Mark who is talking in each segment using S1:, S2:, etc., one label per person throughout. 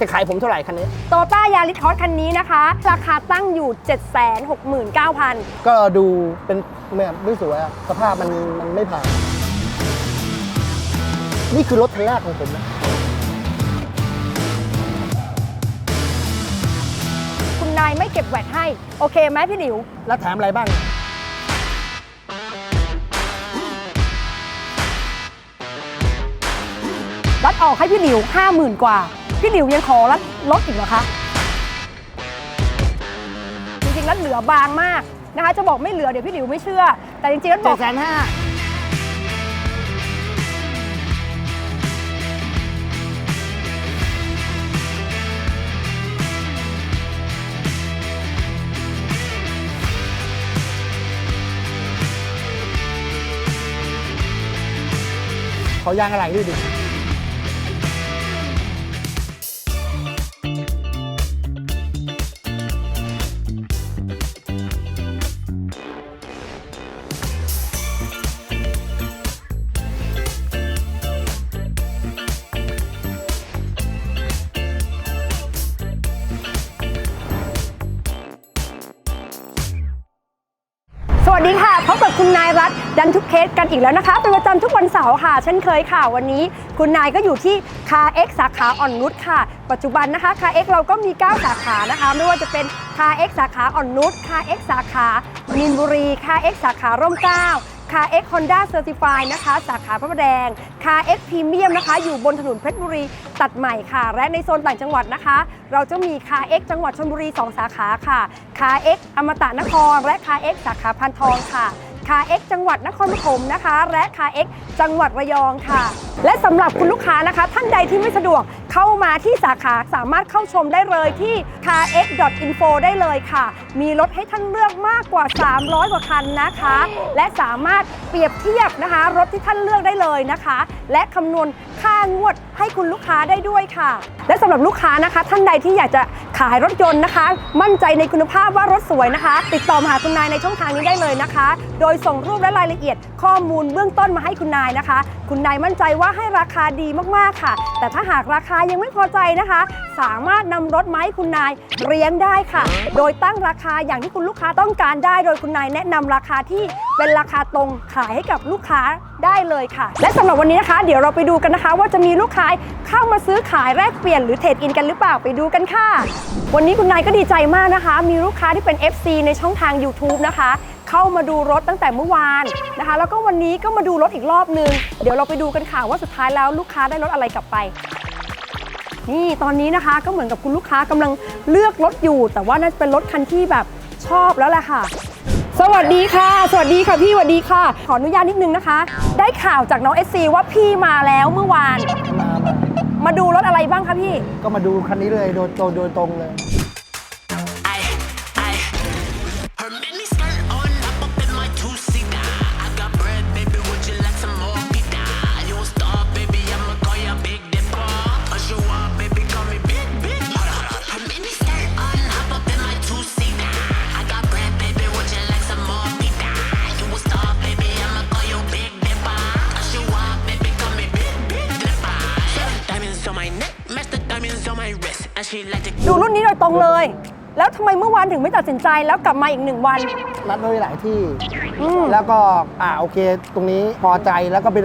S1: จะขายผมเท่าไหร่คันนี้
S2: โตต้ายาริสคอสคันนี้นะคะ ราคาตั้งอยู่ 769,000
S1: ก็ดูเป็นไม่ไม่สวยอะสภาพมันมันไม่ผ่าน นี่คือรถคันแรกของผมนะ
S2: คุณนายไม่เก็บแหวดให้ โอเคไหมพี่หลิว
S1: แล้วแถมอะไรบ้าง
S2: รัดออกให้พี่หลิว 50,000 กว่า พี่หลิวยังขอรัดลดอีกเหรอคะ จริงๆรัดเหลือบางมากนะคะ จะบอกไม่เหลือเดี๋ยวพี่หลิวไม่เชื่อ แต่จริงๆรัดบ
S1: เจ็
S2: อ
S1: ด
S2: ก
S1: แสนห้าเขายางอะไรด้วยดิ
S2: ดันทุกเคสกันอีกแล้วนะคะ เป็นประจำทุกวันเสาร์ค่ะ เช่นเคยค่ะ วันนี้คุณนายก็อยู่ที่คาเอ็กสาขาอ่อนนุชค่ะ ปัจจุบันนะคะคาเอ็กเราก็มี 9 สาขานะคะ ไม่ว่าจะเป็นคาเอ็กสาขาอ่อนนุชคาเอ็กสาขามีนบุรีคาเอ็กสาขาร่มเกล้าคาเอ็กฮอนด้าเซอร์ติฟายนะคะ สาขาพระประแดงคาเอ็กพรีเมียมนะคะ อยู่บนถนนเพชรบุรีตัดใหม่ค่ะ และในโซนต่างจังหวัดนะคะ เราจะมีคาเอ็กจังหวัดชลบุรี 2 สาขาค่ะคาเอ็กอมตะนคร และคาเอ็กสาขาพันทองค่ะ คาเอ็กจังหวัดนครปฐมนะคะ และคาเอ็กจังหวัดระยองค่ะ และสำหรับคุณลูกค้านะคะ ท่านใดที่ไม่สะดวกเข้ามาที่สาขาสามารถเข้าชมได้เลยที่ c a r x info ได้เลยค่ะ มีรถให้ท่านเลือกมากกว่า 300 กว่าคันนะคะ และสามารถเปรียบเทียบนะคะ รถที่ท่านเลือกได้เลยนะคะ และคำนวณค่างวดให้คุณลูกค้าได้ด้วยค่ะ และสำหรับลูกค้านะคะ ท่านใดที่อยากจะขายรถยนต์นะคะ มั่นใจในคุณภาพว่ารถสวยนะคะ ติดต่อมาหาคุณนายในช่องทางนี้ได้เลยนะคะ โดยส่งรูปและรายละเอียด ข้อมูลเบื้องต้นมาให้คุณนายนะคะ คุณนายมั่นใจว่าให้ราคาดีมากๆค่ะ แต่ถ้าหากราคายังไม่พอใจนะคะ สามารถนำรถมาให้คุณนายเลี้ยงได้ค่ะ โดยตั้งราคาอย่างที่คุณลูกค้าต้องการได้ โดยคุณนายแนะนำราคาที่เป็นราคาตรงขายให้กับลูกค้าได้เลยค่ะ และสำหรับวันนี้นะคะ เดี๋ยวเราไปดูกันนะคะ ว่าจะมีลูกค้าเข้ามาซื้อขายแลกเปลี่ยนหรือเทรดอินกันหรือเปล่าไปดูกันค่ะ วันนี้คุณนายก็ดีใจมากนะคะ มีลูกค้าที่เป็น FC ในช่องทาง YouTube นะคะเข้ามาดูรถตั้งแต่เมื่อวานนะคะ แล้วก็วันนี้ก็มาดูรถอีกรอบนึง เดี๋ยวเราไปดูกันค่ะว่าสุดท้ายแล้วลูกค้าได้รถอะไรกลับไป นี่ตอนนี้นะคะก็เหมือนกับคุณลูกค้ากำลังเลือกรถอยู่ แต่ว่าน่าจะเป็นรถคันที่แบบชอบแล้วแหละค่ะ สวัสดีค่ะ สวัสดีค่ะพี่สวัสดีค่ะ ขออนุญาตนิดนึงนะคะ ได้ข่าวจากน้องเอซีว่าพี่มาแล้วเมื่อวาน
S1: มามา
S2: ดูรถอะไรบ้างคะพี่
S1: ก็มาดูคันนี้เลยโดยโดยโดยตรงเลย
S2: รุ่นนี้โดยตรงเลย แล้วทำไมเมื่อวานถึงไม่ตัดสินใจแล้วกลับมาอีกหนึ่งวัน
S1: นัดไว้หลายที่
S2: อืม
S1: แล้วก็อ่าโอเค ตรงนี้พอใจแล้วก็ไป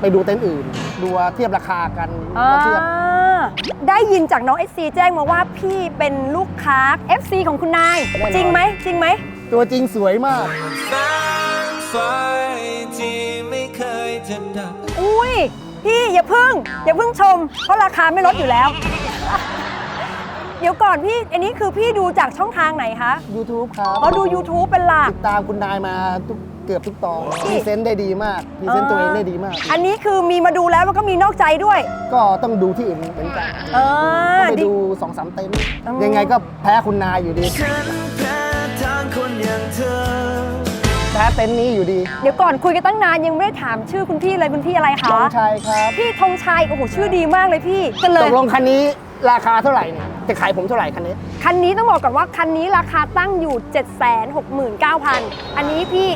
S1: ไปดูเต็นท์อื่น ดูว่าเทียบราคากัน
S2: อ่า
S1: แล้วเทียบ
S2: ได้ยินจากน้อง FC แจ้งมาว่าพี่เป็นลูกค้า FC ของคุณนาย
S1: แน่นอน
S2: จริงไหมจริงไหม
S1: ตัวจริงสวยมาก
S3: แสงไฟที่ไม่เคยจะดับ
S2: อุ้ยพี่อย่าพึ่ง อย่าพึ่งชม เพราะราคาไม่ลดอยู่แล้ว เดี๋ยวก่อนพี่ อันนี้คือพี่ดูจากช่องทางไหนคะ
S1: YouTube ครับ
S2: อ๋อดู YouTube เป็นหลัก
S1: ติดตามคุณนายมาทุกเกือบทุกตอน
S2: นี่
S1: พรีเซนต์ได้ดีมากพรีเซนต์ตัวเองได้ดีมาก
S2: อันนี้คือมีมาดูแล้วแล้วก็มีนอกใจด้วย
S1: ก็ต้องดูที่อื่นเหมือนกัน
S2: เออ
S1: ก็ไป
S2: ดิ
S1: ดูสองสามเต็นท์
S2: อืม
S1: ยังไงก็แพ้คุณนายอยู่ดี
S3: ฉันแพ้ทางคนอย่างเธอ
S1: แพ้เต็นท์นี้อยู่ดี
S2: เดี๋ยวก่อนคุยกันตั้งนานยังไม่ได้ถามชื่อคุณพี่เลยคุณพี่อะไร
S1: ล
S2: คะ
S1: งชัยครับ
S2: พี่ธงชัยโอ้โหชื่อดีมากเลยพี่กันเล
S1: ต
S2: ย
S1: กลงคันนี้ราคาเท่าไหร่เนี่ย จะขายผมเท่าไหร่คันนี้
S2: คันนี้ต้องบอกก่อนว่าคันนี้ราคาตั้งอยู่ 769,000 อันนี้พี่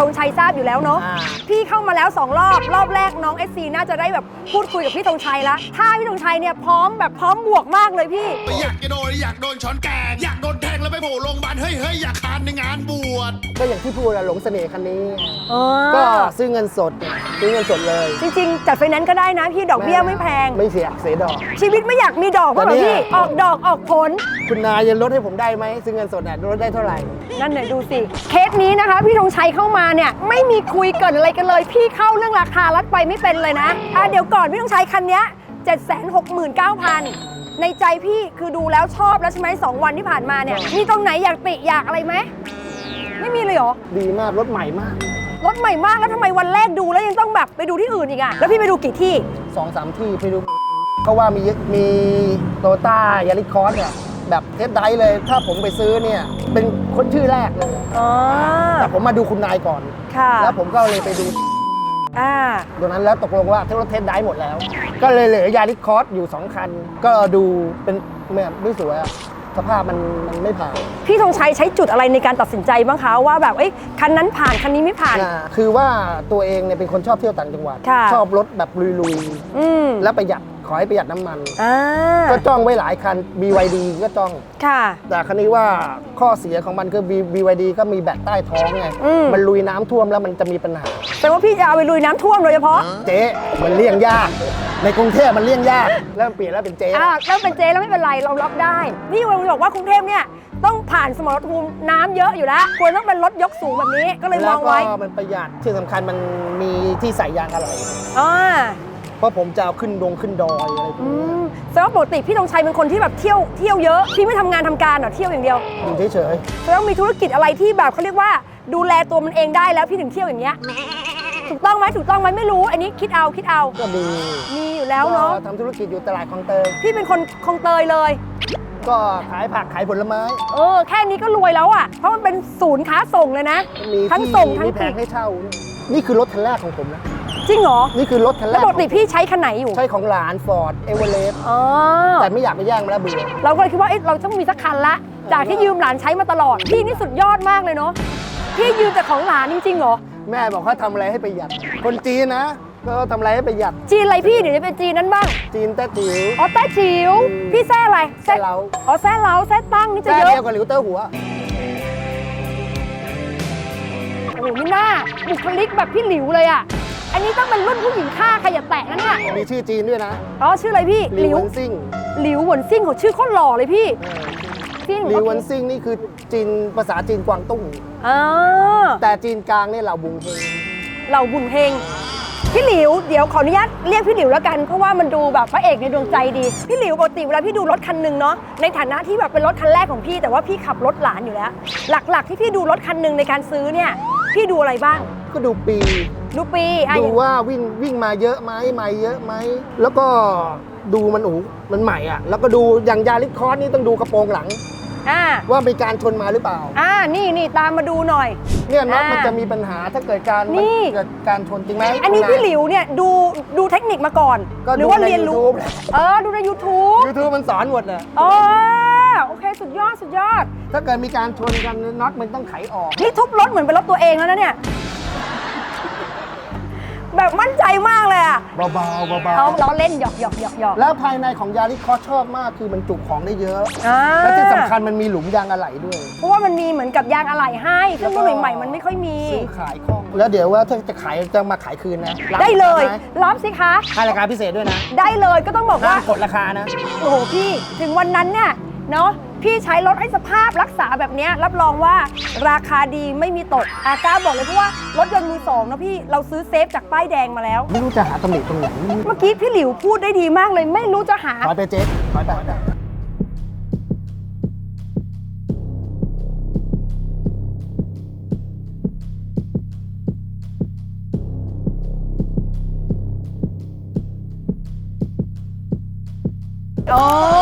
S2: ธงชัยทราบอยู่แล้วเนาะ
S1: อ่า
S2: พี่เข้ามาแล้ว 2 รอบ รอบแรกน้อง SC น่าจะได้แบบพูดคุยกับพี่ธงชัยละถ้าพี่ธงชัยเนี่ยพร้อมแบบพร้อมบวกมากเลยพี่
S4: อยากจะโดนอยากโดนช้อนแกงอยากโดนแทงแล้วไปโผล่โรงพยาบาลเฮ้ยเฮ้ยอยากคานในงานบวช
S1: ก็อย่างที่พูดอะหลงเสน่ห์คันนี้
S2: อ๋อ
S1: ก็ซื้อเงินสดซื้อเงินสดเลย
S2: จริงๆ จัดไฟแนนซ์ก็ได้นะพี่ดอกเบี้ยไม่แพง
S1: ไม่เสียเสียดอก
S2: ชีวิตไม่อยากมีดอกบ้างเหรอ
S1: แต่เนี่
S2: พี่
S1: ย
S2: ออกดอกออกผล
S1: คุณนายจะลดให้ผมได้ไหมซื้อเงินสดน่ะลดได้เท่าไหร่
S2: นั่นเนี่ยดูสิ เคสนี้นะคะ พี่ธงชัยเข้ามาเนี่ยไม่มีคุยเกิดอะไรกันเลย พี่เข้าเรื่องราคารัดไปไม่เป็นเลยนะอะเดี๋ยวก่อนพี่ธงชัยคันเนี้ย769,000 ในใจพี่คือดูแล้วชอบแล้วใช่ไหมสองวันที่ผ่านมาเนี่ยมีตรงไหนอยากติอยากอะไรไหมไม่มีเลยเหรอ
S1: ดีมากรถใหม่มาก
S2: รถใหม่มากแล้วทำไมวันแรกดูแล้วยังต้องแบบไปดูที่อื่นอีกอะแล้วพี่ไปดูกี่ที่
S1: สองสามที่ไปดูเขาว่ามีมีโตต้ายาริคอสเนี่ย แบบเทสไดรฟ์เลย ถ้าผมไปซื้อเนี่ยเป็นคนชื่อแรกเลย
S2: อ๋อ
S1: แต่ผมมาดูคุณนายก่อน
S2: ค่ะ
S1: แล้วผมก็เลยไปดู
S2: อ่า
S1: ตรงนั้นแล้วตกลงว่าเทสรถเทสไดรฟ์หมดแล้ว ก็เลยเหลือยาริคอสอยู่ 2 คัน ก็ดูเป็นแบบไม่สวยอะสภาพมันมันไม่ผ่าน
S2: พี่ธงชัยใช้จุดอะไรในการตัดสินใจบ้างคะว่าแบบเอ้ยคันนั้นผ่านคันนี้ไม่ผ่าน
S1: อ่าคือว่าตัวเองเนี่ยเป็นคนชอบเที่ยวต่างจังหวัด
S2: ค่ะ
S1: ชอบรถแบบลุย
S2: อืม
S1: ๆ และประหยัด ขอให้ประหยัดน้ำมัน
S2: อ่า
S1: ก็จ้องไว้หลายคัน BYD ก็จ้อง
S2: ค่ะ
S1: แต่คันนี้ว่าข้อเสียของมันคือ B- BYD ก็มีแบตใต้ท้องไง
S2: อืม
S1: มันลุยน้ำท่วมแล้วมันจะมีปัญหา
S2: แต่ว่าพี่จะเอาไปลุยน้ำท่วมโดยเฉพาะ
S1: เจ๊มันเลี่ยงยาก ในกรุงเทพมันเลี่ยงยากแล้วมันเปลี่ยนแล้วเป็นเจ๊
S2: อ่าแล้วเป็นเจแล้วไม่เป็นไรเรารับได้ นี่วันบอกว่ากรุงเทพเนี่ยต้องผ่านสมรภูมิน้ำเยอะอยู่แล้ว ควรต้องเป็นรถยกสูงแบบนี้ก็เลยม
S1: แล้
S2: อ
S1: ว
S2: ง
S1: ก็
S2: ไว้
S1: มันประหยัดที่สำคัญมันมีที่ใส่ยางอะไร
S2: อ่า
S1: เพราะผมจะเอาขึ้นดงขึ้นดอยอะไรพว
S2: อื
S1: กนี้
S2: มแสดงว่าปกติพี่ธงชัยเป็นคนที่แบบเที่ยวเที่ยวเยอะพี่ไม่ทำงานทำการเหรอเที่ยวอย่างเดียว
S1: อยู่เฉย
S2: แสดงว่ามีธุรกิจอะไรที่แบบเขาเรียกว่าดูแลตัวมันเองได้แล้วพี่ถึงเที่ยวอย่างเงี้ยถูกต้องไหมถูกต้องไหมไม่รู้ อันนี้คิดเอาคิดเอา
S1: ๆก็ดี
S2: มีอยู่แล้วเนาะ
S1: ก็ทำธุรกิจอยู่ตลาดคลองเตย
S2: พี่เป็นคนคลองเตยเลย
S1: ก็ขายผักขายผลไม้
S2: เออแค่นี้ก็รวยแล้วอะ เพราะมันเป็นศูนย์ค้าส่งเลยนะ
S1: มี
S2: ทั้ง
S1: ที่
S2: ส่งทั้ง
S1: มีแผ
S2: ปิ
S1: ง
S2: ด
S1: ให้เช่าด้วยนี่คือรถคันแรกของผมนะ
S2: จริงเหรอ
S1: นี่คือรถคันแร
S2: แล้ว
S1: ก
S2: ปกติพี่ใช้คันไหนอยู่
S1: ใช่ของหลานฟอร์ดเอเวอเรสต์
S2: อ๋อ
S1: แต่ไม่อยากไปแย่งมาแล้วเบื่อ
S2: เราก็เลยคิดว่าเอ๊ะเราต้องมีสักคันละ จากที่ยืมหลานใช้มาตลอด พี่นี่สุดยอดมากเลยเนาะพี่ยืมแต่ของหลานจริงๆเหรอ
S1: แม่บอกว่าทำอะไรให้ประหยัด คนจีนนะก็ทำอะไรให้ประหยัด
S2: จีนอะไรพี่เดี๋ยวจะเป็นจีนนั้นบ้าง
S1: จีนแต้จิ๋ว
S2: อ๋อแต้จิ๋วพี่แซ่อะไร
S1: แซ่เหลา
S2: อ๋อแซ่เหลาแซ่ตั้งนี่จะ
S1: แต้
S2: เยอะ
S1: เดียวกับหลิวเตอร์หัว
S2: โอ้โหนี่หน้าบุคลิกแบบพี่หลิวเลยอะ อันนี้ต้องเป็นรุ่นผู้หญิงฆ่าใครอย่าแตะนั่นน่ะ
S1: มีชื่อจีนด้วยนะ
S2: อ๋อชื่ออะไรพี่
S1: หลิวเวนซิ่ง
S2: หลิวเหวนซิ่งของชื่อโคตรหล่อเลยพี่พี่ห
S1: ห
S2: นู
S1: ลิว
S2: ก็
S1: เวนซิ่งนี่คือจีนภาษาจีนกวางตุ้ง
S2: อ่า
S1: แต่จีนกลางเนี่ยเหล่าบุงเฮง
S2: เหล่าบุญเฮง พี่หลิวเดี๋ยวขออนุญาตเรียกพี่หลิวแล้วกันเพราะว่ามันดูแบบพระเอกในดวงใจดี พี่หลิวปกติเวลาพี่ดูรถคันหนึ่งเนาะในฐานะที่แบบเป็นรถคันแรกของพี่ แต่ว่าพี่ขับรถหลานอยู่แล้ว หลักๆ ที่พี่ดูรถคันหนึ่งในการซื้อเนี่ยพี่ดูอะไรบ้าง
S1: ก็ดูปี
S2: ดูปีอะ
S1: ดู
S2: อย่าง
S1: ว่าวิ่งวิ่งมาเยอะไหมไม่เยอะไหม แล้วก็ดูมันโอ้โหมันใหม่อะ แล้วก็ดูอย่างยาริคอสนี่ต้องดูกระโปรงหลัง
S2: อ่า
S1: ว่ามีการชนมาหรือเปล่า
S2: อ่านี่นี่ตามมาดูหน่อย
S1: เนี่ยน็อต
S2: อ่ามั
S1: มันจะมีปัญหาถ้าเกิดการ
S2: นี่
S1: มันเกิดการชนจริงไหม
S2: อันนี้
S1: คุณาย
S2: พี่หลิวเนี่ยดูดูเทคนิคมาก่อน
S1: ก็
S2: หรือว่า
S1: ดูใน
S2: เรียนรู้
S1: YouTube แหละ
S2: เออ ดูใน YouTube
S1: ยูทูบมันสอนหมดเลย
S2: อ๋อโอเค สุดยอดสุดยอด
S1: ถ้าเกิดมีการชนกันน็อตมันต้องไขออก
S2: นี่ทุบรถเหมือนเป็นรถตัวเองแล้วนะเนี่ย แบบมั่นใจมากเลยอะ
S1: เบาๆเบา
S2: เอาล้อเล่นหยอกหยอกหยอกหยอก
S1: ๆ แล้วภายในของยาริคอสชอบมากคือมันจุของได้เยอะ
S2: อ่า
S1: และที่สำคัญมันมีหลุมยางอะไหล่ด้วย
S2: เพราะว่ามันมีเหมือนกับยางอะไหล่ให้ ซึ่งรุ่นใหม่ๆมันไม่ค่อยมี
S1: ซื้อขายคล่อง แล้วเดี๋ยวว่าถ้าจะขายจะมาขายคืนนะรับ
S2: ได้เลย
S1: ไหม
S2: รับสิคะ
S1: ให้ราคาพิเศษด้วยนะ
S2: ได้เลยก็ต้องบอก
S1: ห้า
S2: ว่า
S1: มกดราคานะ
S2: โอ้โหพี่ ถึงวันนั้นเนี่ยเนาะ พี่ใช้รถให้สภาพรักษาแบบเนี้ยรับรองว่าราคาดีไม่มีตกอากล้าบอกเลยเพราะว่ารถยนต์มือสองนะพี่เราซื้อเซฟจากป้ายแดงมาแล้ว
S1: ไม่รู้จะหาตำหนิตรงไหน
S2: เมื่อกี้พี่หลิวพูดได้ดีมากเลย ไม่รู้จะหา
S1: ถอยไปเจ๊ถอยไป
S2: โอ้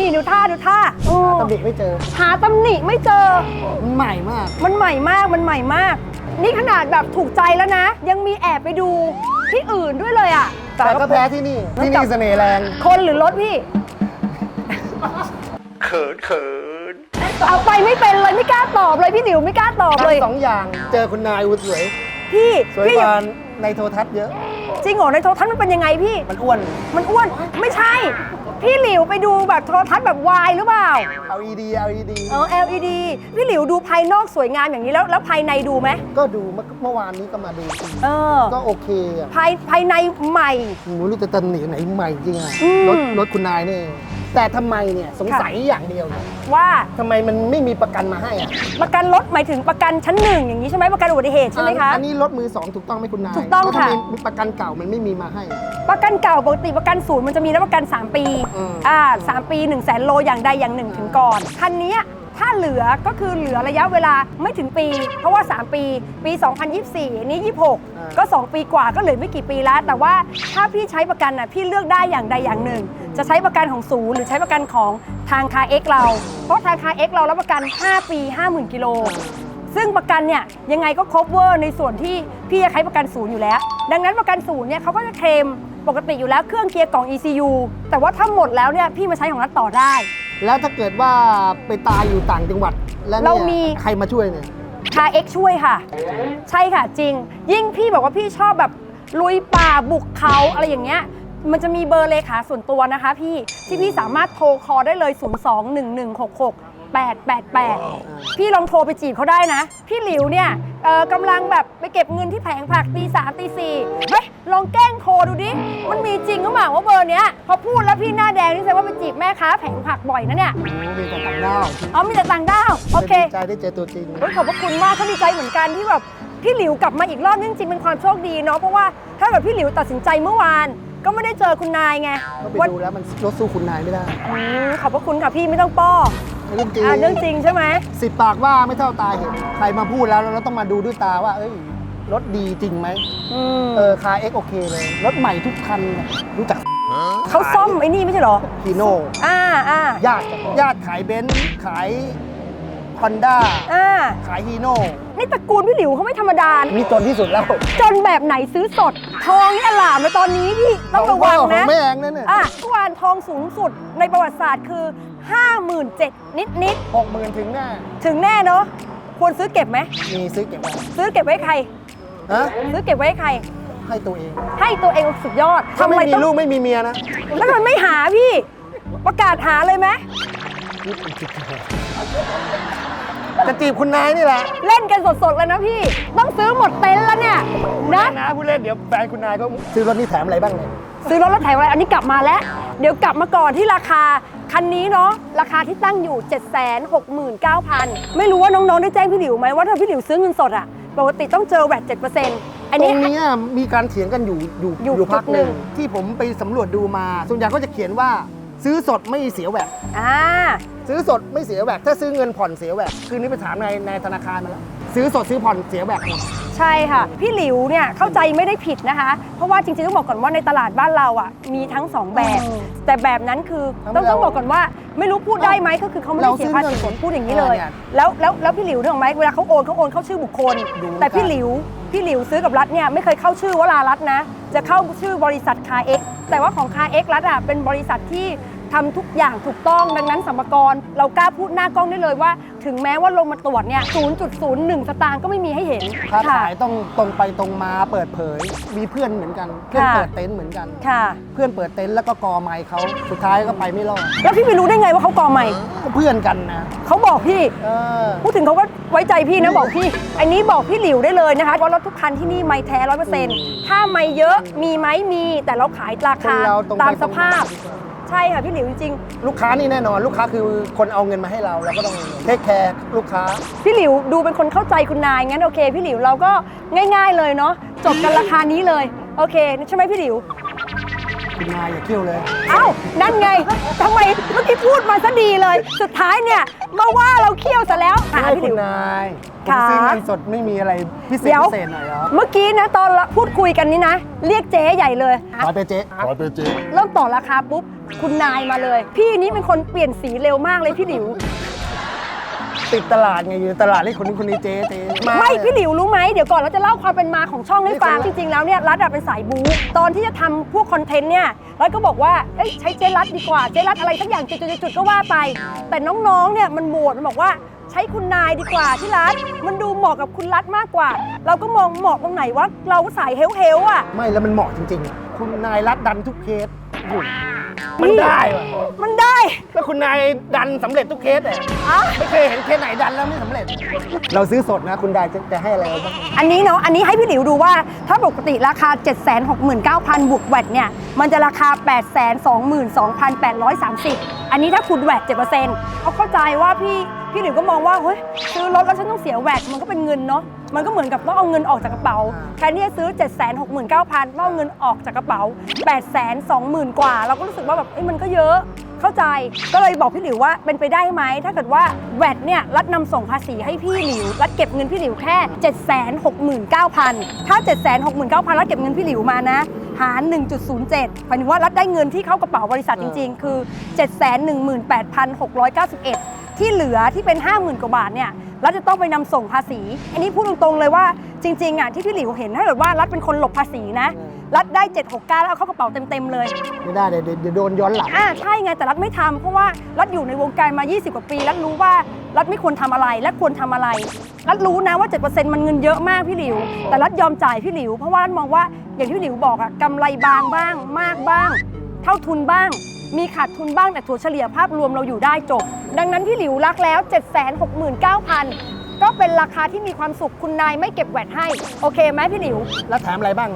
S2: นี่ดูท่าดูท่าโอ้
S1: ตำหนิไม่เจอ
S2: หาตำหนิไม่เจอ
S1: มันใหม่มาก
S2: มันใหม่มากมันใหม่มาก นี่ขนาดแบบถูกใจแล้วนะ ยังมีแอบไปดูที่อื่นด้วยเลยอะ
S1: แต่ก็แพ้ที่นี่ ที่นี่เสน่ห์แรง
S2: คนหรือรถพี่
S1: เขินเขิน
S2: เอาไปไม่เป็นเลยไม่กล้าตอบเลยพี่หลิวไม่กล้าตอบเลย
S1: ทั้งสองอย่าง เจอคุณนายอูสวย
S2: พี่
S1: สวย
S2: พี่
S1: กว่าในโทรทัศน์เยอะ
S2: จริงเหรอในโทรทัศน์มันเป็นยังไงพี่
S1: มันอ้วน
S2: มันอ้วน ไม่ใช่ พี่หลิวไปดูแบบโทรทัศน์แบบวายหรือเปล่า
S1: LED LED
S2: เออ LED พี่หลิวดูภายนอกสวยงามอย่างนี้แล้วแล้วภายในดูไหม
S1: ก็ดูเมื่อเมื่อวานนี้ก็มาดู
S2: เออ
S1: ก็โอเคอะ
S2: ภายภายในใหม่
S1: หนูรู้จะตันหนีไหนใหม่จริงอะ
S2: อืม
S1: รถรถคุณนายนี่ แต่ทำไมเนี่ยสงสัยอย่างเดียวเนี่ย
S2: ว่า
S1: ทำไมมันไม่มีประกันมาให้อะ
S2: ประกันรถหมายถึงประกันชั้นหนึ่งอย่างนี้ใช่ไหมประกันอุบัติเหตุใช่ไหมคะ
S1: อันนี้รถมือสองถูกต้องไหมคุณนาย
S2: ถูกต้อง
S1: แล้วทำ
S2: ค่ะ
S1: ไมมีประกันเก่ามันไม่มีมาให้
S2: ประกันเก่าปกติประกันศูนย์มันจะมีรับประกัน 3 ปี
S1: อืม
S2: อ่าสามปี1นึ่งแสนโลอย่างใดอย่างหนึ่งถึงก่อนคันนี้ ถ้าเหลือก็คือเหลือระยะเวลาไม่ถึงปี เพราะว่า 3 ปี ปี 2024อันนี้ 26 ก็ 2 ปีกว่าก็เหลือไม่กี่ปีแล้ว แต่ว่าถ้าพี่ใช้ประกันน่ะพี่เลือกได้อย่างใดอย่างหนึ่ง จะใช้ประกันของศูนย์หรือใช้ประกันของทางคาเอ็กเรา เพราะทางคาเอ็กเรารับประกัน 5 ปี 50,000 กิโล ซึ่งประกันเนี่ยยังไงก็ cover ในส่วนที่พี่จะใช้ประกันศูนย์อยู่แล้ว ดังนั้นประกันศูนย์เนี่ยเขาก็จะเคลมปกติอยู่แล้วเครื่องเกียร์กล่อง ECU แต่ว่าถ้าหมดแล้วเนี่ยพี่มาใช้ของรัฐต่อได้
S1: แล้วถ้าเกิดว่าไปตายอยู่ต่างจังหวัด แล้วเนี่ย
S2: เรามี
S1: ใครมาช่วยเนี่ย
S2: คาเอ็กช่วยค่ะ ใช่ค่ะจริง ยิ่งพี่บอกว่าพี่ชอบแบบลุยป่าบุกเขาอะไรอย่างเงี้ย มันจะมีเบอร์เลขาส่วนตัวนะคะพี่ที่พี่สามารถโทรคอได้เลย 02-1166 888 พี่ลองโทรไปจีบเขาได้นะ พี่หลิวเนี่ยเอ่อกำลังแบบไปเก็บเงินที่แผงผักตีสามตีสี่เฮ้ยลองแกล้งโทรดูดิ มันมีจริงหรือเปล่าว่าเบอร์เนี้ยพอพูดแล้วพี่หน้าแดงนี่แสดงว่าไปจีบแม่ค้าแผงผักบ่อยนะเนี่ย
S1: โอ้มีแต่ต่างด้าว
S2: อ๋อมีแต่ต่างด้าวโอเค
S1: ดีใจได้เจอตัวจริง
S2: โอ้ยขอบพระคุณมากเขาดีใจเหมือนกันที่แบบพี่หลิวกลับมาอีกรอบนี่จริงๆเป็นความโชคดีเนาะเพราะว่าถ้าแบบพี่หลิวตัดสินใจเมื่อวาน ก็ไม่ได้เจอคุณนายไง
S1: ก็ไป
S2: วัน
S1: ดูแล้วมันรถสู้คุณนายไม่ได้
S2: อืมขอบพระคุณค่ะพี่ไม่ต้องป้อ
S1: เรื่องจริง
S2: อ่าเรื่องจริงใช่ไหม
S1: สิบปากว่าไม่เท่าตาเห็นใครมาพูดแล้วเราต้องมาดูด้วยตาว่า เอ้ยรถดีจริงไหม
S2: อืม
S1: เออคาเอ็กโอเคเลยรถใหม่ทุกคันเนี่ยรู้จัก
S2: เขาซ่อมไอ้นี่ไม่ใช่เหรอ
S1: ฮีโน่
S2: อ่าอ่า
S1: ญาติญาติขายเบนซ์ขาย ฮอนด้า
S2: อ่า
S1: ขายฮีโน่
S2: นี่ตระกูลพี่หลิวเขาไม่ธรรมดานะ
S1: นี่จนที่สุดแล้ว
S2: จนแบบไหนซื้อสด ทองนี่อลามไปตอนนี้พี่ต้องระวัง
S1: ของ
S2: นะ
S1: แม่งนั่นเนี่ย
S2: อะเมื่อวานทองสูงสุดในประวัติศาสตร์คือ 57,000นิดนิด
S1: หกหมื่นถึงแน่
S2: ๆถึงแน่เนาะควรซื้อเก็บไหม
S1: มีซื้อเก็บไว้
S2: ซื้อเก็บไว้ใคร
S1: ฮะ
S2: ซื้อเก็บไว้ให้ใคร
S1: ให้ตัวเอง
S2: ให้ตัวเองสุดยอด
S1: ถ้าไม่มี
S2: ต้อง
S1: ลูกไม่มีเมียนะ
S2: แล้วมันไม่หาพี่ ประกาศหาเลยไหม
S1: จะจีบคุณนายนี่แหละ
S2: เล่นกันสดๆเลยนะพี่ ต้องซื้อหมดเต็นท์แล้วเนี่ยนะ
S1: นะผู้เล่นเดี๋ยวแฟนคุณนายก็ซื้อรถนี่แถมอะไรบ้างเนี่ย
S2: ซื้อรถแล้วแถมอะไรอันนี้กลับมาแล้ว เดี๋ยวกลับมาก่อนที่ราคาคันนี้เนาะราคาที่ตั้งอยู่ 769,000 ไม่รู้ว่าน้องๆได้แจ้งพี่หลิวไหมว่าถ้าพี่หลิวซื้อเงินสดอะปกติต้องเจอแวด7%อัน
S1: ตร
S2: นี้
S1: งเนี้ยมีการเถียงกันอยู่อยู่
S2: อยู่
S1: พักหนึ่ง
S2: จุดหนึ่ง
S1: ที่ผมไปสำรวจดูมา ส่วนใหญ่ก็จะเขียนว่า ซื้อสดไม่เสียแหวก
S2: อ่า
S1: ซื้อสดไม่เสียแหวกถ้าซื้อเงินผ่อนเสียแหวกคืนนี้ไปถามในในธนาคารมาแล้วซื้อสดซื้อผ่อนเสียแหวกหมด
S2: ใช่ค่ะ พี่หลิวเนี่ยเข้าใจไม่ได้ผิดนะคะ เพราะว่าจริงๆต้องบอกก่อนว่าในตลาดบ้านเราอะมีทั้งสองแบบ
S1: อืม
S2: แต่แบบนั้นคือ
S1: ทำไม
S2: ต้อง
S1: เรา
S2: ต้องบอกก่อนว่าไม่รู้พูดได้ไหมก็คือเขาไม่ได้
S1: เรา
S2: เสีย
S1: ซื้อ
S2: ภา
S1: เงิ
S2: ษี
S1: นสด
S2: พูดอย่างนี้เลย
S1: เนี่ย
S2: แล้วแล้วแล้วพี่หลิวนึกออกไหมเวลาเขาโอนเขาโอนเข้าชื่อบุคคล
S1: ดู
S2: แต่พี่
S1: ครับ
S2: หลิวพี่หลิวซื้อกับรัฐเนี่ยไม่เคยเข้าชื่อวรารัฐนะ จะเข้าชื่อบริษัทคาเอ็กแต่ว่าของคาเอ็กรัฐอะเป็นบริษัทที่ ทำทุกอย่างถูกต้องดังนั้นสัมภากรเรากล้าพูดหน้ากล้องได้เลยว่า ถึงแม้ว่าลงมาตรวจเนี่ย 0.01 สตางค์ก็ไม่มีให้เห็น
S1: ค้า
S2: ค่ะ
S1: ขายต้องตรงไปตรงมาเปิดเผย มีเพื่อนเหมือนกัน เพื่อน
S2: ค่ะ
S1: เปิดเต็นท์เหมือนกัน
S2: ค่ะ
S1: เพื่อนเปิดเต็นท์แล้วก็กอไม้เขาสุดท้ายก็ไปไม่รอด
S2: แล้วพี่ไปรู้ได้ไงว่าเขากอใหม่
S1: ก็เพื่อนกันนะ
S2: เขาบอกพี่
S1: เออ
S2: พูดถึงเขาก็ไว้ใจพี่นะบอกพี่ อันนี้บอกพี่หลิวได้เลยนะคะว่ารถทุกคันที่นี่ไม่แท้ร้อยเปอร์เซ็นต์ถ้าไม่เยอะมีไหมมีแต่เราขายราคา
S1: คนเราตรงไป
S2: ตามสภาพ
S1: ตรงมา
S2: ใช่ค่ะพี่หลิวจริง
S1: ลูกค้านี่แน่นอน ลูกค้าคือคนเอาเงินมาให้เราเราก็ต้องเทคแคร์ลูกค้า
S2: ๆพี่หลิวดูเป็นคนเข้าใจคุณนายงั้นโอเค พี่หลิวเราก็ง่าย ๆเลยเนาะจบกันราคานี้เลย โอเคใช่ไหมพี่หลิว
S1: คุณนายอย่าเคี่ยวเลย
S2: เอ้า นั่นไง ทำไมเมื่อกี้พูดมาซะดีเลย สุดท้ายเนี่ย มาว่าเราเคี่ยวซะแล้วอะ
S1: ให้
S2: พี่ห
S1: คุ
S2: ลิ
S1: ณ
S2: ว
S1: นายผม
S2: ค่ะ
S1: ซื้อเงินสดไม่มีอะไรพิเศษ
S2: เดี๋ยว
S1: พิเศษหน่อยเหรอ
S2: เมื่อกี้นะตอนพูดคุยกันนี่นะ เรียกเจ๊ใหญ่เลย
S1: ขอไปเจ๊
S4: ขอเป็นเจ๊
S2: เริ่มต่อราคาปุ๊บ คุณนายมาเลย พี่นี่เป็นคนเปลี่ยนสีเร็วมากเลยพี่หลิว
S1: ติดตลาดไงอยู่ในตลาดเรียกคนนี้คนนี้เจ๊เจ๊มา
S2: ไม่
S1: เนี่ย
S2: พี่หลิวรู้ไหมเดี๋ยวก่อนเราจะเล่าความเป็นมาของช่องให้ฟัง
S1: นี่
S2: จ
S1: คือ
S2: ริง ๆ แล้วเนี่ยรัฐอะเป็นสายบู๊ตอนที่จะทำพวกคอนเทนต์เนี่ยรัฐก็บอกว่าเอ้ยใช้เจรัฐดีกว่าเจรัฐอะไรสักอย่างจุดๆๆก็ว่าไป แต่น้องๆเนี่ยมันโหวตมันบอกว่าใช้คุณนายดีกว่าที่รัฐมันดูเหมาะกับคุณรัฐมากกว่า เราก็มองเหมาะตรงไหนว่าเราสายเฮลๆอะ
S1: ไม่แล้วมันเหมาะจริงๆอะคุณนายรัดดันทุกเคส อยู่มันได้ว่ะ
S2: มันได้
S1: แล้วคุณนายดันสำเร็จทุกเคสเลย
S2: อะ
S1: ไม่เคยเห็นเคสไหนดันแล้วไม่สำเร็จ เราซื้อสดนะ คุณนายจะจะให้อะไรเราบ้าง
S2: อันนี้เนาะ อันนี้ให้พี่หลิวดูว่า ถ้าปกติราคา 769,000 บวกแวดเนี่ย มันจะราคา 822,830 อันนี้ถ้าคุณแวด7%เขาเข้าใจว่าพี่พี่หลิวก็มองว่า เฮ้ยซื้ อรถแล้วฉันต้องเสียแวดมันก็เป็นเงินเนาะมันก็เหมือนกับต้องเอาเงินออกจากกระเป๋าแทนที่จะซื้อ 769,000ต้องเอาเงินออกจากกระเป๋า 820,000 กว่า เราก็รู้สึกว่าแบบเอ้ยมันก็เยอะเข้าใจก็เลยบอกพี่หลิวว่าเป็นไปได้ไหมถ้าเกิดว่าแวดเนี่ยรัฐนำส่งภาษีให้พี่หลิวรัฐเก็บเงินพี่หลิวแค่ 769,000 ถ้า 769,000รัฐเก็บเงินพี่หลิวมานะ หาร 1.07หมายถึงว่ารัฐได้เงินที่เข้ากระเป๋าบริษัทจริงๆ คือ 718,691 ที่เหลือที่เป็น 50,000 กว่าบาทเนี่ย รัฐจะต้องไปนำส่งภาษี อันนี้พูดตรงๆเลยว่าจริงๆอะที่พี่หลิวเห็นถ้าเกิดว่ารัฐเป็นคนหลบภาษีนะ รัฐได้ 769 แล้วเอาเข้ากระเป๋าเต็มๆเลย
S1: ไม่ได้เดี๋ยวเดี๋ยวโดนย้อนหลัง
S2: อ่าใช่ไงแต่รัฐไม่ทำเพราะว่ารัฐอยู่ในวงการมา 20 กว่าปี รัฐรู้ว่ารัฐไม่ควรทำอะไรและควรทำอะไร รัฐรู้นะว่า 7%มันเงินเยอะมากพี่หลิว แต่รัฐยอมจ่ายพี่หลิว เพราะว่ารัฐมองว่าอย่างที่พี่หลิวบอกอะกำไรบางบ้าง มากบ้าง เท่าทุนบ้าง มีขาดทุนบ้างแต่ถั่วเฉลี่ยภาพรวมเราอยู่ได้จบ ดังนั้นพี่หลิวรักแล้ว 769,000 ก็เป็นราคาที่มีความสุขคุณนายไม่เก็บแหวนให้ โอเคไหมพี่หลิว
S1: แล้วแถมอะไรบ้าง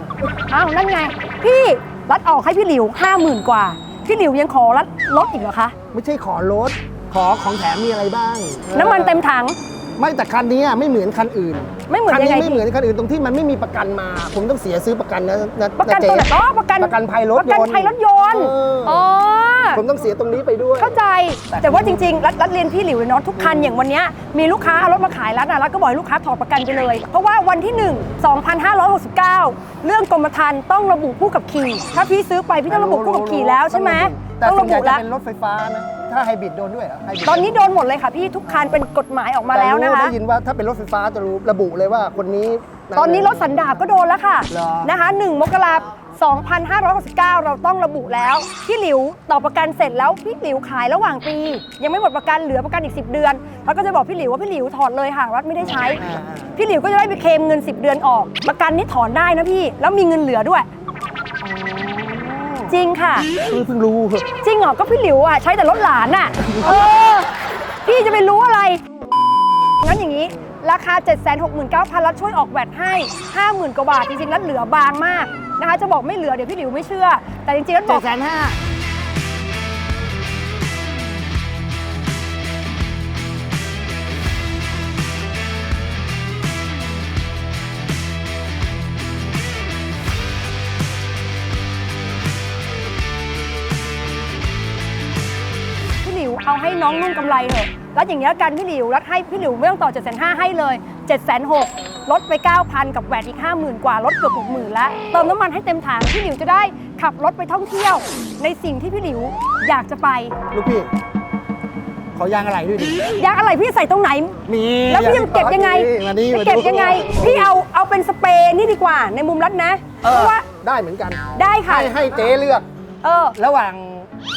S2: อ้าวนั่นไง พี่รัดออกให้พี่หลิวห้าหมื่นกว่า พี่หลิวยังขอรัดลดอีกเหรอคะ
S1: ไม่ใช่ขอรถขอของแถมมีอะไรบ้าง
S2: น้ำมันเต็มถัง
S1: ไม่แต่คันนี้อะไม่เหมือนคันอื่น
S2: ไม่เหมือน
S1: คั
S2: ยังไง
S1: นี้ไม่
S2: พี่
S1: เหมือนคันอื่นตรงที่มันไม่มีประกันมา ผมต้องเสียซื้อประกันนะนะ
S2: ประกันตัวไหน
S1: เจ๊
S2: อ๋อประกัน
S1: ประกันภัยรถ
S2: ประกัน
S1: ยนต์
S2: ภัยรถยนต์
S1: เอออ๋
S2: อ๋อ
S1: ผมต้องเสียตรงนี้ไปด้วย
S2: เข้าใจ แต่ว่าจริงๆ รัดรัดเรียนพี่หลิวเลยเนาะทุกคันอย่างวันเนี้ยมีลูกค้าเอารถมาขายรัดนะรัดก็บอกให้ลูกค้าถอดประกันไปเลย เพราะว่าวันที่ 1 2,569 เรื่องกรมธรรม์ต้องระบุผู้ขับขี่ ถ้าพี่ซื้อไปพี่ต้องระบุผู้ขับขี่แล้วใช่ไหม
S1: แต่
S2: ต้อง
S1: ส่ว
S2: ระ
S1: นใหญ่
S2: บุ
S1: จะ
S2: แล้ว
S1: เป็นรถไฟฟ้านะ ถ้าไฮบริดโดนด้วยเหรอไฮบริด
S2: ตอนนี้โดนหมดเลยค่ะพี่ทุกคันเป็นกฎหมายออกมาแล้วนะ
S1: แต่รู้
S2: คะ
S1: ได้ยินว่าถ้าเป็นรถไฟฟ้าจะรู้ระบุเลยว่าคนนี้
S2: ตอนนี้รถสันดาปก็โดนแล้วค่ะ
S1: เหรอ
S2: นะคะ 1 มกราคม 2,569 เราต้องระบุแล้ว พี่หลิวต่อประกันเสร็จแล้วพี่หลิวขายระหว่างปี ยังไม่หมดประกันเหลือประกันอีก 10 เดือนแล้วก็จะบอกพี่หลิวว่าพี่หลิวถอดเลยค่ะรัฐไม่ได้ใช้
S1: อ่า
S2: พี่หลิวก็จะได้ไปเคลมเงิน 10 เดือนออก ประกันนี่ถอนได้นะพี่ แล้วมีเงินเหลือด้วย จริงค่ะ
S1: เออเพิ่งรู้
S2: จริงเหรอก็พี่หลิวอะใช้แต่รถหลานอะเออพี่จะไปรู้อะไร งั้นอย่างนี้ ราคา 769,000รัฐช่วยออกแวดให้ 50,000 กว่าบาท จริงๆแล้วเหลือบางมาก นะคะ จะบอกไม่เหลือเดี๋ยวพี่หลิวไม่เชื่อ แต่จริงๆแล้วบ
S1: เจ็
S2: อ
S1: ด
S2: ก
S1: แสนห้า
S2: พี่หลิวเอาให้น้องนุ่งกำไรเถอะแล้วอย่างนี้ยกันพี่หลิวรัดให้พี่หลิวไม่ต้องต่อ7 5 0 0ให้เลย7 6 0 0 ลดไป 9,000 กับแหวนอีก 50,000 กว่าลดเกือบ60,000แล้ว เติมน้ำมันให้เต็มถังพี่หลิวจะได้ขับรถไปท่องเที่ยว ในสิ่งที่พี่หลิวอยากจะไป
S1: ลูกพี่ ขอยางอะไรด้วยดิ
S2: ยางอะไรพี่ใส่ตรงไหน
S1: มี
S2: แล้วพี่จะเก็บยังไง
S1: มานี่
S2: จะ
S1: มาดู
S2: เก็บยังไง พี่เอาเอาเป็นสเปรย์นี่ดีกว่าในมุมรัดนะ
S1: เอ
S2: เพ
S1: อ
S2: ราะว่า
S1: ได้เหมือนกัน
S2: ได้ค่ะ
S1: ให้ให้เจ๊เลือก
S2: เออ
S1: ระหว่าง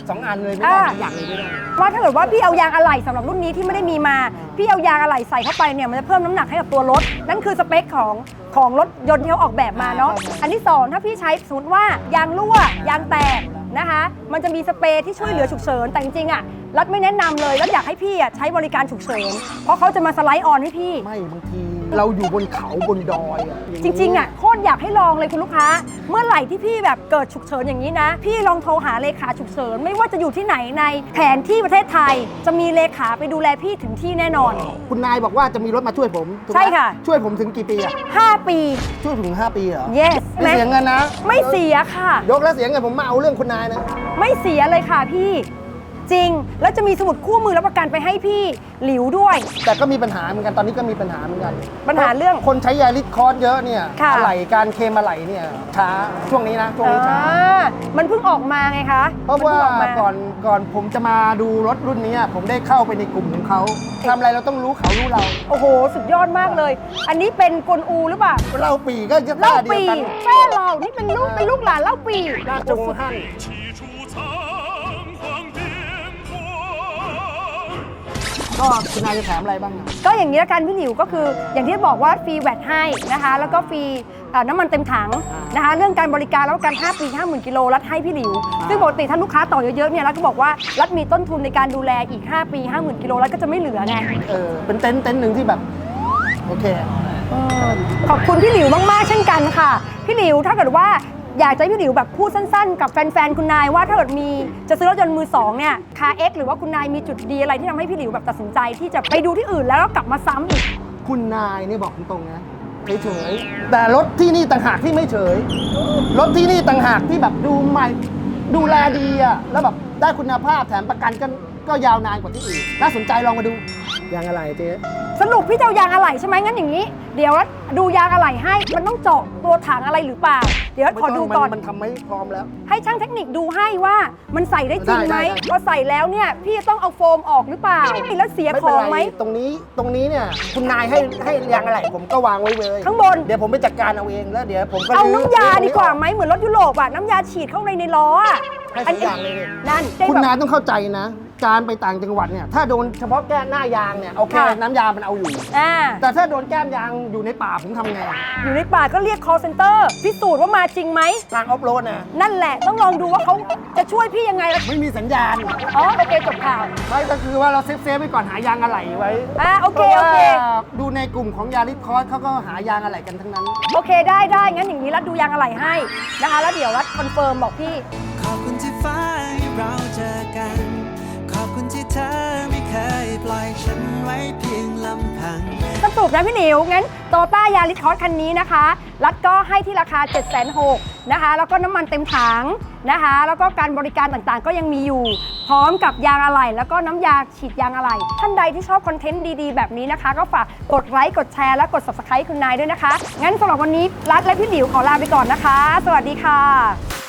S1: สองอันเลยไม่ได้
S2: อ่า
S1: อย่างเลยไม่ได้
S2: ว่าถ้าเกิดว่าพี่เอายางอะไหล่สำหรับรุ่นนี้ที่ไม่ได้มีมา พี่เอายางอะไหล่ใส่เข้าไปเนี่ยมันจะเพิ่มน้ำหนักให้กับตัวรถ นั่นคือสเปคของของรถยนต์ที่เขาออกแบบมาเนาะ
S1: ครับ
S2: อันที่สองถ้าพี่ใช้สมมติว่ายางรั่วยางแตกนะคะ มันจะมีสเปรย์ที่ช่วยเหลือฉุกเฉินแต่จริงๆอะรัฐไม่แนะนำเลยรัฐอยากให้พี่อะใช้บริการฉุกเฉินเพราะเขาจะมาสไลด์ออนให้พี่
S1: ไม่บางที เราอยู่บนเขาบนดอยอะ
S2: จริงๆอะโคตร อยากให้ลองเลยคุณลูกค้า เมื่อไหร่ที่พี่แบบเกิดฉุกเฉินอย่างนี้นะ พี่ลองโทรหาเลขาฉุกเฉิน ไม่ว่าจะอยู่ที่ไหนในแผนที่ประเทศไทย จะมีเลขาไปดูแลพี่ถึงที่แน่นอน
S1: คุณนายบอกว่าจะมีรถมาช่วยผมถูกไหม
S2: ใช่ค่ะ
S1: ช่วยผมถึงกี่ปีอะ
S2: 5 ปี
S1: ช่วยผมถึง 5 ปีเหรอ
S2: yes
S1: ไม่เสียเงินนะ
S2: ไม่เสียค่ะ
S1: ยกแล้วเสียเงินผมมาเอาเรื่องคุณนายนะ
S2: ไม่เสียเลยค่ะพี่ จจริง แล้วจะมีสมุดคู่มือรับประกันไปให้พี่หลิวด้วย
S1: แต่ก็มีปัญหาเหมือนกันตอนนี้ก็มีปัญหาเหมือนกัน
S2: ปัญหาเรื่อง
S1: คนใช้ยาลิดคอร์สเยอะเนี่ย
S2: ค่ะ
S1: อะไหล่การเคลมอะไหล่เนี่ยช้าช่วงนี้นะช่วงนี้ช้า
S2: อ่ามันเพิ่งออกมาไงคะ
S1: เพราะว่า
S2: มันเพิ่งออกมา
S1: ก่อนก่อนผมจะมาดูรถรุ่นนี้ผมได้เข้าไปในกลุ่มของเขาทำอะไรเราต้องรู้เขารู้เรา
S2: โอ้โห สุดยอดมากเลย อันนี้เป็นกวนอูหรือเปล่า
S1: เล่าปีก็จะ
S2: เล่า
S1: เดี
S2: ปี
S1: ยวกัน
S2: แม่เรานี่เป็นลูกเป็นลูกหลานเล่าปี
S1: หน้าจงฮั่น ก็คุณนายจะแถมอะไรบ้างอะ
S2: ก็อย่างนี้ละกันพี่หลิวก็คืออย่างที่บอกว่าฟรีแวตให้นะคะ แล้วก็ฟรีเอ่อน้ำมันเต็มถังนะคะ เรื่องการบริการแล้วกัน 5 ปี 50,000กิโลรัฐให้พี่หลิว ซึ่งปกติถ้าลูกค้าต่อเยอะๆเนี่ยรัฐก็บอกว่ารัฐมีต้นทุนในการดูแลอีก 5 ปี 50,000กิโลรัฐก็จะไม่เหลือไง
S1: เออเป็นเต็นท์เต็นท์หนึ่งที่แบบ โอเค
S2: ขอบคุณพี่หลิวมากๆเช่นกันค่ะ พี่หลิวถ้าเกิดว่า อยากจะให้พี่หลิวแบบพูดสั้นๆ กับแฟนๆ คุณนายว่าถ้าเกิดมีจะซื้อรถยนต์มือสองเนี่ยคาเอ็กหรือว่าคุณนายมีจุดดีอะไรที่ทำให้พี่หลิวแบบตัดสินใจ ที่จะไปดูที่อื่นแล้วก็กลับมาซ้ำอีก
S1: คุณนายเนี่ยบอกตรงๆนะเฉยๆแต่รถที่นี่ต่างหากที่ไม่เฉย รถที่นี่ต่างหากที่แบบดูใหม่ ดูแลดีอะแล้วแบบได้คุณภาพแถมประกันก็ ก็ยาวนานกว่าที่อื่นน่าสนใจลองมาดูยางอะไรเจ๊
S2: สรุปพี่จะเอายางอะไหล่ใช่ไหมงั้นอย่างนี้ เดี๋ยวดูยางอะไหล่ให้ มันต้องเจาะตัวถังอะไรหรือเปล่า เดี๋ยวขอดูก่อน
S1: มันมันทำไม่พร้อมแล้ว
S2: ให้ช่างเทคนิคดูให้ว่ามันใส่ได้จริงไหม
S1: ได้ได้ได้
S2: พอใส่แล้วเนี่ยพี่จะต้องเอาโฟมออกหรือเปล่าแล้วเสีย
S1: ไม่
S2: ข
S1: เป็น
S2: อง
S1: ไร
S2: ไหม
S1: ตรงนี้ตรงนี้เนี่ยคุณนายให้ให้ยางอะไรผมก็วางไว้เลย
S2: ข้างบน
S1: เดี๋ยวผมไปจัดการเอาเองแล้วเดี๋ยวผมก็
S2: เอา
S1: ลื้
S2: น้ำยา
S1: ลื้อ
S2: ดีกว่า
S1: ตรง
S2: ไหมเหมือนรถยุโรปอะน้ำยาฉีดเข้าในในล้ออะ
S1: ให้ทุกอย่างเลยดิ
S2: นั่นได้
S1: คุณ
S2: แบบ
S1: นายต้องเข้าใจนะ การไปต่างจังหวัดเนี่ยถ้าโดนเฉพาะแก้มหน้ายางเนี่ยโอเค
S2: ค่ะ
S1: น้ำยามันเอาอยู่
S2: อ่า
S1: แต่ถ้าโดนแก้มยางอยู่ในป่าผมทำไง
S2: อยู่ในป่าก็เรียก call center พิสูจน์ว่ามาจริงไหม
S1: ทางออฟโรดนะ
S2: นั่นแหละต้องลองดูว่าเขาจะช่วยพี่ยังไงล่ะ
S1: ไม่มีสัญญาณ
S2: อ๋อโอเคจบข่าว
S1: ไม่ก็คือว่าเราเซฟเซฟไว้ก่อนหายางอะไหล่ไว้
S2: อ่าโอเค
S1: พราะ
S2: โอเค
S1: ว่าดูในกลุ่มของยาริสคอร์สเขาก็หายางอะไหล่กันทั้งนั้น
S2: โอเคได้ได้งั้นอย่างนี้รัดดูยางอะไหล่ให้นะคะ แล้วเดี๋ยวรัดคอนเฟิร์มบอกพี่
S3: ขอบคุณที่ฟ้าให้เราเจอกัน เคยปล่อยฉันไว้เพียงลำพัง
S2: สรุปนะพี่หนิว งั้นโตต้ายาริสคอสคันนี้นะคะ รัฐก็ให้ที่ราคา 7 6 0 0 0นะคะ แล้วก็น้ำมันเต็มถังนะคะ แล้วก็การบริการต่างๆ ก็ยังมีอยู่ พร้อมกับยางอะไหล่แล้วก็น้ำยาฉีดยางอะไหล่ท่านใดที่ชอบคอนเทนต์ดีๆ แบบนี้นะคะ ก็ฝากกดไลค์ กดแชร์ และกด subscribe คุณนายด้วยนะคะ งั้นสำหรับวันนี้รัฐและพี่หลิวขอลาไปก่อนนะคะ สวัสดีค่ะ